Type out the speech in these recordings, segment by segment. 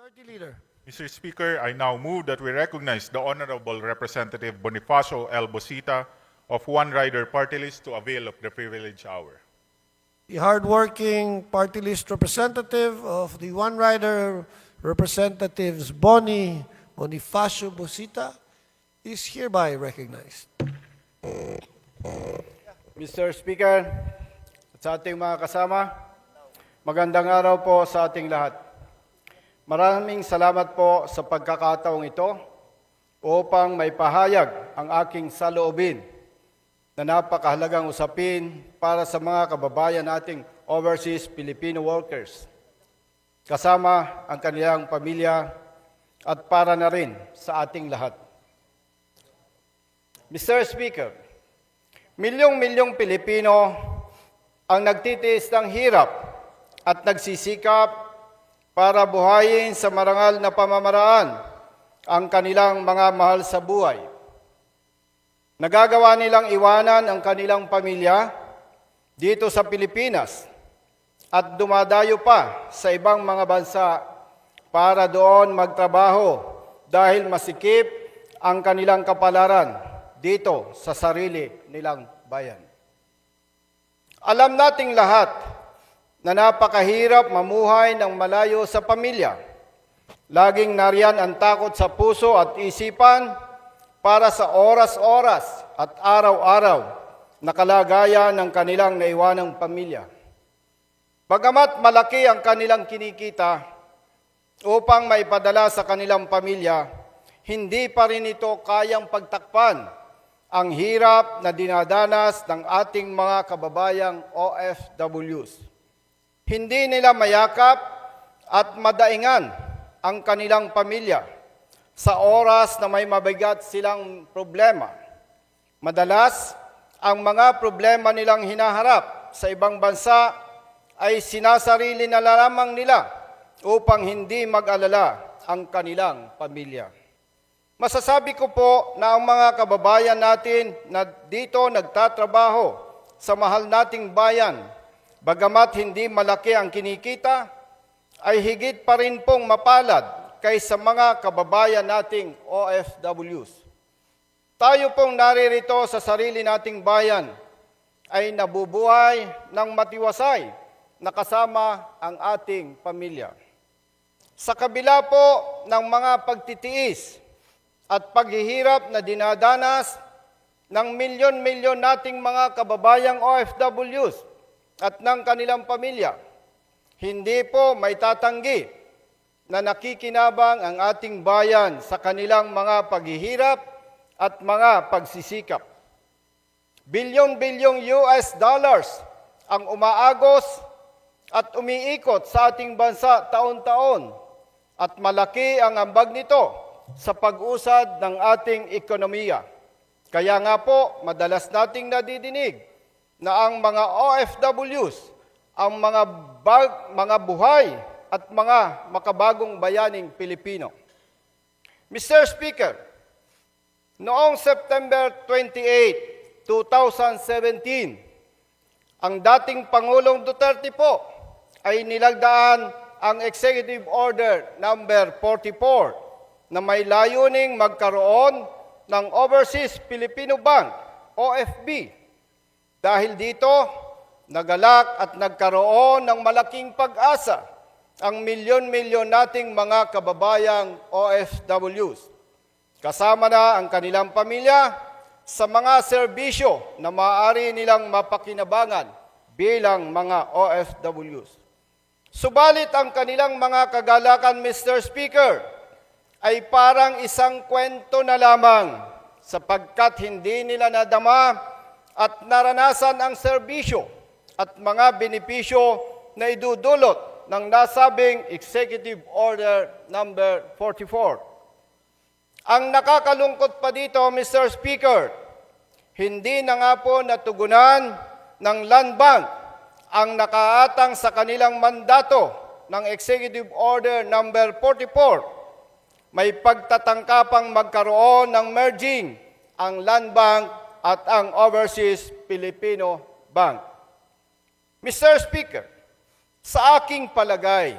Majority Leader. Mr. Speaker, I now move that we recognize the Honorable Representative Bonifacio L. Bosita of One Rider Party List to avail of the privilege hour. The hardworking party list representative of the One Rider, Representatives Boni Bonifacio Bosita, is hereby recognized. Mr. Speaker, at sa ating mga kasama, magandang araw po sa ating lahat. Maraming salamat po sa pagkakataong ito upang may pahayag ang aking saloobin na napakahalagang usapin para sa mga kababayan nating overseas Filipino workers, kasama ang kanilang pamilya at para na rin sa ating lahat. Mr. Speaker, Milyong-milyong Pilipino ang nagtitiis ng hirap at nagsisikap para buhayin sa marangal na pamamaraan ang kanilang mga mahal sa buhay. Nagagawa nilang iwanan ang kanilang pamilya dito sa Pilipinas at dumadayo pa sa ibang mga bansa para doon magtrabaho dahil masikip ang kanilang kapalaran dito sa sarili nilang bayan. Alam nating lahat na napakahirap mamuhay ng malayo sa pamilya. Laging nariyan ang takot sa puso at isipan para sa oras-oras at araw-araw na kalagayan ng kanilang naiwanang pamilya. Bagamat malaki ang kanilang kinikita upang maipadala sa kanilang pamilya, hindi pa rin ito kayang pagtakpan ang hirap na dinadanas ng ating mga kababayang OFWs. Hindi nila mayakap at madaingan ang kanilang pamilya sa oras na may mabigat silang problema. Madalas, ang mga problema nilang hinaharap sa ibang bansa ay sinasarili na lamang nila upang hindi mag-alala ang kanilang pamilya. Masasabi ko po na ang mga kababayan natin na dito nagtatrabaho sa mahal nating bayan, bagamat hindi malaki ang kinikita, ay higit pa rin pong mapalad kaysa mga kababayan nating OFWs. Tayo pong naririto sa sarili nating bayan ay nabubuhay ng matiwasay na kasama ang ating pamilya. Sa kabila po ng mga pagtitiis at paghihirap na dinadanas ng milyon-milyon nating mga kababayang OFWs at ng kanilang pamilya, hindi po may tatanggi na nakikinabang ang ating bayan sa kanilang mga paghihirap at mga pagsisikap. Bilyon-bilyong US dollars ang umaagos at umiikot sa ating bansa taon-taon at malaki ang ambag nito sa pag-usad ng ating ekonomiya. Kaya nga po, madalas nating nadidinig na ang mga OFWs, ang mga, bag, mga buhay at mga makabagong bayaning Pilipino. Mr. Speaker, noong September 28, 2017, ang dating Pangulong Duterte po ay nilagdaan ang Executive Order number 44 na may layuning magkaroon ng Overseas Filipino Bank, OFB. Dahil dito, nagalak at nagkaroon ng malaking pag-asa ang milyon-milyon nating mga kababayang OFWs. Kasama na ang kanilang pamilya sa mga serbisyo na maaari nilang mapakinabangan bilang mga OFWs. Subalit ang kanilang mga kagalakan, Mr. Speaker, ay parang isang kwento na lamang sapagkat hindi nila nadama at naranasan ang serbisyo at mga benepisyo na idudulot ng nasabing Executive Order number 44. Ang nakakalungkot pa dito, Mr. Speaker, hindi na nga po natugunan ng Land Bank ang nakaatang sa kanilang mandato ng Executive Order number 44. May pagtatangkapang magkaroon ng merging ang Land Bank at ang Overseas Filipino Bank. Mr. Speaker, sa aking palagay,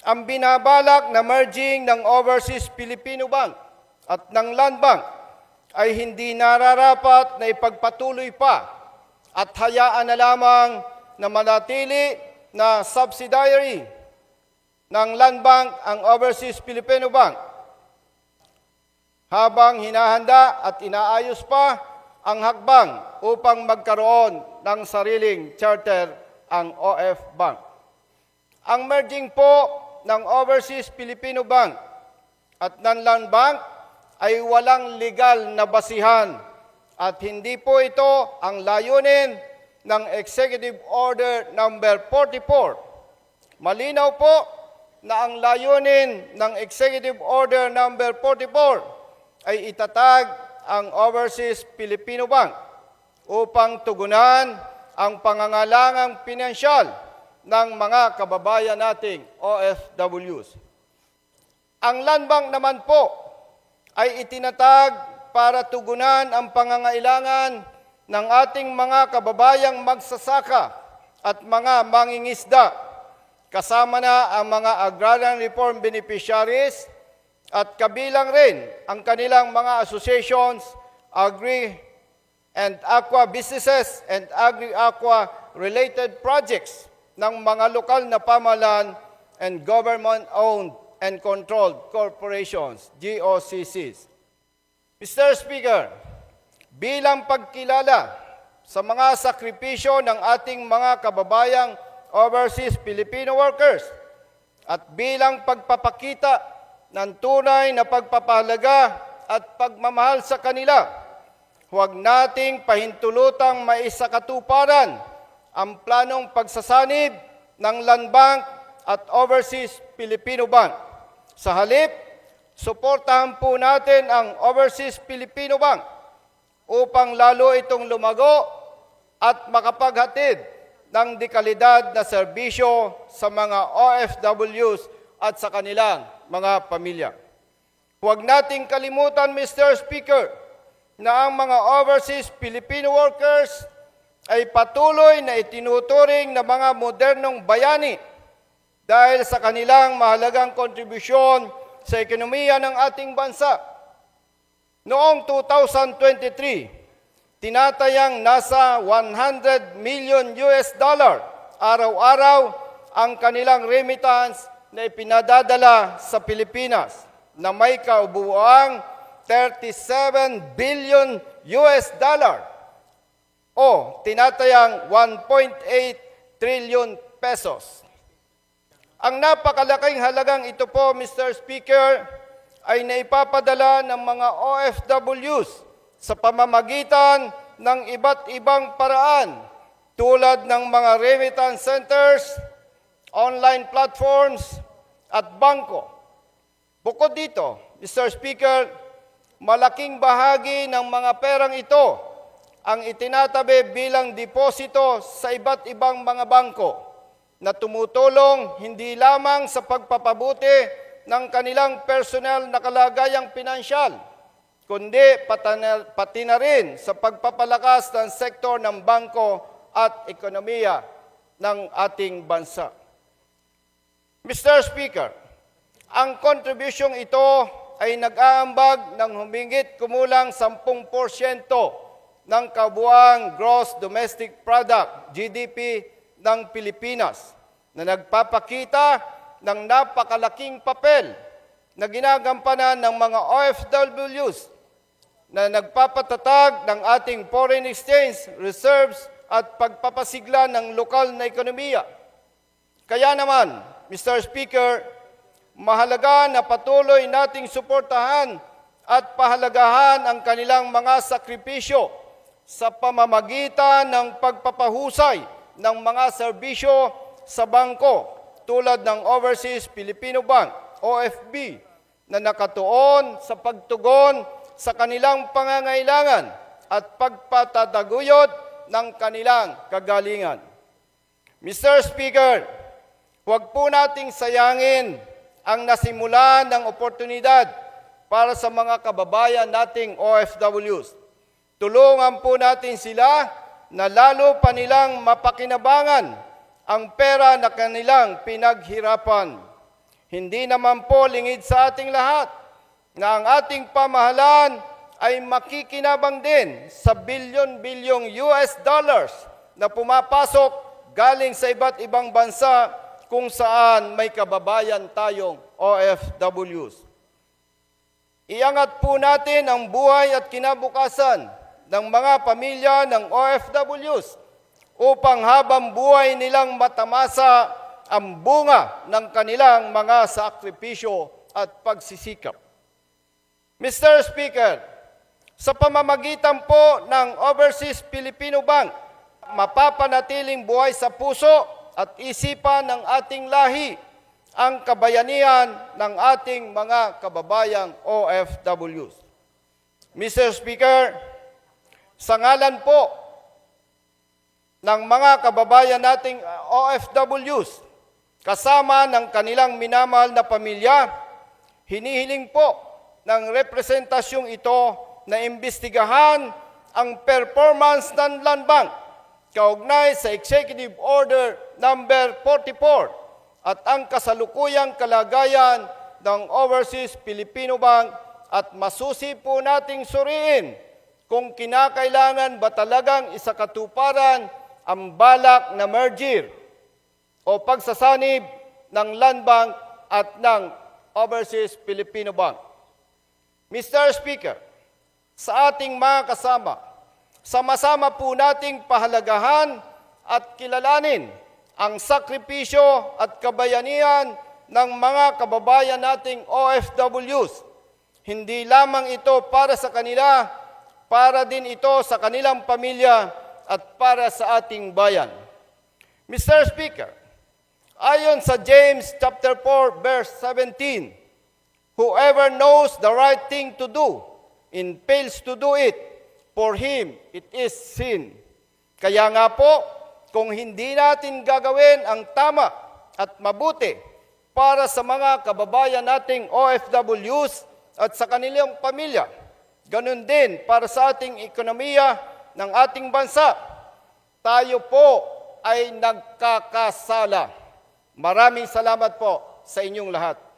ang binabalak na merging ng Overseas Filipino Bank at ng Land Bank ay hindi nararapat na ipagpatuloy pa at hayaan na lamang na manatili na subsidiary ng Land Bank ang Overseas Filipino Bank habang hinahanda at inaayos pa ang hakbang upang magkaroon ng sariling charter ang OF Bank. Ang merging po ng Overseas Filipino Bank at Nanlan Bank ay walang legal na basihan at hindi po ito ang layunin ng Executive Order number 44. Malinaw po na ang layunin ng Executive Order number 44 ay itatag ang Overseas Filipino Bank upang tugunan ang pangangalangang pinansyal ng mga kababayan nating OFWs. Ang Land Bank naman po ay itinatag para tugunan ang pangangailangan ng ating mga kababayang magsasaka at mga mangingisda, kasama na ang mga agrarian reform beneficiaries at kabilang rin ang kanilang mga associations, agri and aqua businesses and agri-aqua related projects ng mga lokal na pamalan and government-owned and controlled corporations, GOCCs. Mr. Speaker, bilang pagkilala sa mga sakripisyo ng ating mga kababayang overseas Filipino workers at bilang pagpapakita ng tunay na pagpapahalaga at pagmamahal sa kanila, huwag nating pahintulutang maisakatuparan ang planong pagsasanib ng Land Bank at Overseas Filipino Bank. Sa halip, suportahan po natin ang Overseas Filipino Bank upang lalo itong lumago at makapaghatid ng dekalidad na serbisyo sa mga OFWs at sa kanilang mga pamilya. Huwag nating kalimutan, Mr. Speaker, na ang mga overseas Filipino workers ay patuloy na itinuturing na mga modernong bayani dahil sa kanilang mahalagang kontribusyon sa ekonomiya ng ating bansa. Noong 2023, tinatayang nasa 100 million US dollar araw-araw ang kanilang remittance na ipinadadala sa Pilipinas na may kaubuang 37 billion US dollar o tinatayang 1.8 trillion pesos. Ang napakalaking halagang ito po, Mr. Speaker, ay naipapadala ng mga OFWs sa pamamagitan ng iba't ibang paraan tulad ng mga remittance centers, online platforms, at bangko. Bukod dito, Mr. Speaker, malaking bahagi ng mga perang ito ang itinatabi bilang deposito sa iba't ibang mga bangko na tumutulong hindi lamang sa pagpapabuti ng kanilang personal na kalagayang pinansyal, kundi pati na rin sa pagpapalakas ng sektor ng bangko at ekonomiya ng ating bansa. Mr. Speaker, ang kontribusyong ito ay nag-aambag ng humingit kumulang 10% ng kabuang gross domestic product, GDP, ng Pilipinas na nagpapakita ng napakalaking papel na ginagampanan ng mga OFWs na nagpapatatag ng ating foreign exchange reserves at pagpapasigla ng lokal na ekonomiya. Kaya naman, Mr. Speaker, mahalaga na patuloy nating suportahan at pahalagahan ang kanilang mga sakripisyo sa pamamagitan ng pagpapahusay ng mga serbisyo sa bangko tulad ng Overseas Filipino Bank, OFB, na nakatuon sa pagtugon sa kanilang pangangailangan at pagpatataguyod ng kanilang kagalingan. Mr. Speaker, huwag po nating sayangin ang nasimulan ng oportunidad para sa mga kababayan nating OFWs. Tulungan po natin sila na lalo pa nilang mapakinabangan ang pera na kanilang pinaghirapan. Hindi naman po lingid sa ating lahat na ang ating pamahalaan ay makikinabang din sa bilyon-bilyong US dollars na pumapasok galing sa iba't ibang bansa kung saan may kababayan tayong OFWs. Iangat po natin ang buhay at kinabukasan ng mga pamilya ng OFWs upang habang buhay nilang matamasa ang bunga ng kanilang mga sakripisyo at pagsisikap. Mr. Speaker, sa pamamagitan po ng Overseas Filipino Bank, mapapanatiling buhay sa puso at isipan ng ating lahi ang kabayanihan ng ating mga kababayang OFWs. Mr. Speaker, sa ngalan po ng mga kababayan nating uh, OFWs, kasama ng kanilang minamahal na pamilya, hinihiling po ng representasyong ito na imbestigahan ang performance ng Land Bank kaugnay sa Executive Order Number 44 at ang kasalukuyang kalagayan ng Overseas Filipino Bank at masusi po nating suriin kung kinakailangan ba talagang isakatuparan ang balak na merger o pagsasanib ng Land Bank at ng Overseas Filipino Bank. Mr. Speaker, sa ating mga kasama, sama-sama po nating pahalagahan at kilalanin ang sakripisyo at kabayanihan ng mga kababayan nating OFWs. Hindi lamang ito para sa kanila, para din ito sa kanilang pamilya at para sa ating bayan. Mr. Speaker, ayon sa James chapter 4 verse 17, Whoever knows the right thing to do and fails to do it, for him it is sin. Kaya nga po, kung hindi natin gagawin ang tama at mabuti para sa mga kababayan nating OFWs at sa kanilang pamilya, ganun din para sa ating ekonomiya ng ating bansa, tayo po ay nagkakasala. Maraming salamat po sa inyong lahat.